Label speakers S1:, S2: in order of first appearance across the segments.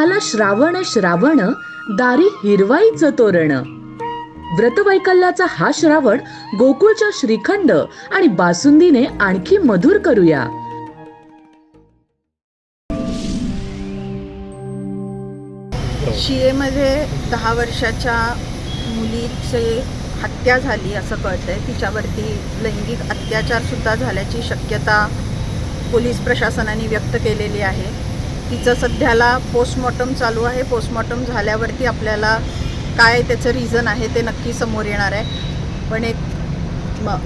S1: आला श्रावण श्रावण दारी हिरवाईचं तोरण. व्रतवैकल्याचा हा श्रावण गोकुळच्या श्रीखंड आणि बासुंदीने आणखी मधुर करूया.
S2: शियेमध्ये दहा वर्षाच्या मुलीचे हत्या झाली असं कळतंय. तिच्यावरती लैंगिक अत्याचार सुद्धा झाल्याची शक्यता पोलीस प्रशासनाने व्यक्त केलेली आहे. तिचं सध्याला पोस्टमॉर्टम चालू आहे. पोस्टमॉर्टम झाल्यावरती आपल्याला काय त्याचं रिझन आहे ते नक्की समोर येणार आहे. पण एक म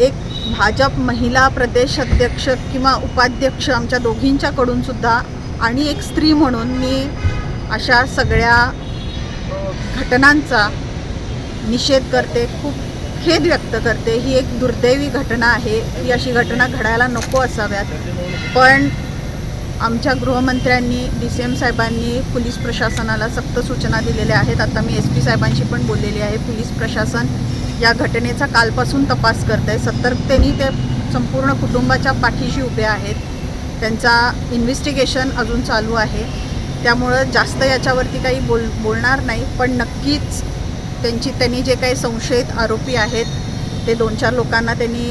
S2: एक भाजप महिला प्रदेश अध्यक्ष किंवा उपाध्यक्ष आमच्या दोघींच्याकडून सुद्धा आणि एक स्त्री म्हणून मी अशा सगळ्या घटनांचा निषेध करते खूप खेद व्यक्त करते. ही एक दुर्दैवी घटना आहे. ही अशी घटना घडायला नको असाव्यात. पण आमच्या गृहमंत्र्यांनी डी सी एम साहेबांनी पोलीस प्रशासनाला सक्त सूचना दिलेल्या आहेत. आता मी एस पी साहेबांशी पण बोललेली आहे. पोलीस प्रशासन या घटनेचा कालपासून तपास करत आहे सतर्कतेने ते संपूर्ण कुटुंबाच्या पाठीशी उभे आहेत. त्यांचा इन्व्हेस्टिगेशन अजून चालू आहे. त्यामुळं जास्त याच्यावरती काही बोल बोलणार नाही. पण नक्कीच त्यांची त्यांनी जे काही संशयित आरोपी आहेत ते दोन चार लोकांना त्यांनी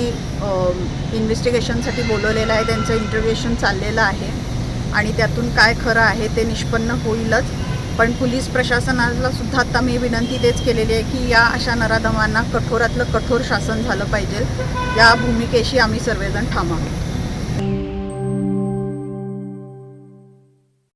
S2: इन्व्हेस्टिगेशनसाठी बोलवलेलं आहे. त्यांचं इंटरव्ह्युशन चाललेलं आहे. आणि त्यातून काय खरं आहे ते निष्पन्न होईलच. पण पोलीस प्रशासनाला सुद्धा आता मी विनंती तेच केलेली आहे की या अशा नराधमांना कठोरातलं कठोर शासन झालं पाहिजे. या भूमिकेशी आम्ही सर्वजण ठाम आहोत.